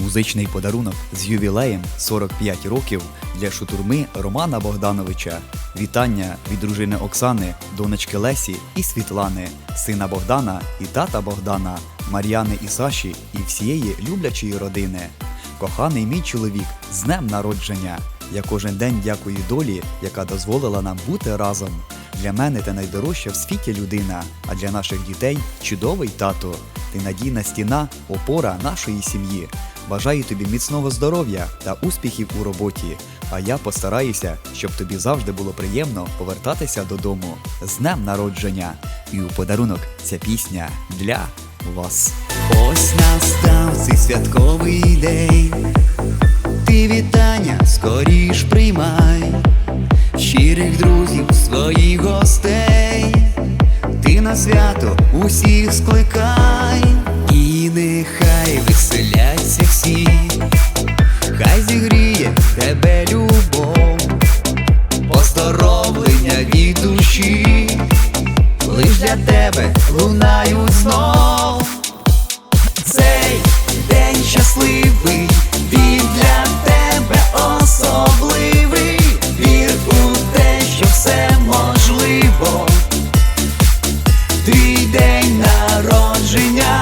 Музичний подарунок з ювілеєм 45 років для шутурми Романа Богдановича. Вітання від дружини Оксани, донечки Лесі і Світлани, сина Богдана і тата Богдана, Мар'яни і Саші і всієї люблячої родини. Коханий мій чоловік, з днем народження. Я кожен день дякую долі, яка дозволила нам бути разом. Для мене ти найдорожча в світі людина, а для наших дітей чудовий тато. Ти надійна стіна, опора нашої сім'ї. Бажаю тобі міцного здоров'я та успіхів у роботі. А я постараюся, щоб тобі завжди було приємно повертатися додому з днем народження. І у подарунок ця пісня для вас. Ось настав цей святковий день. Ти вітання скоріш приймай, щирих друзів, своїх гостей, ти на свято усіх скликай, для тебе лунають знов. Цей день щасливий, він для тебе особливий. Вір у те, що все можливо. Твій день народження,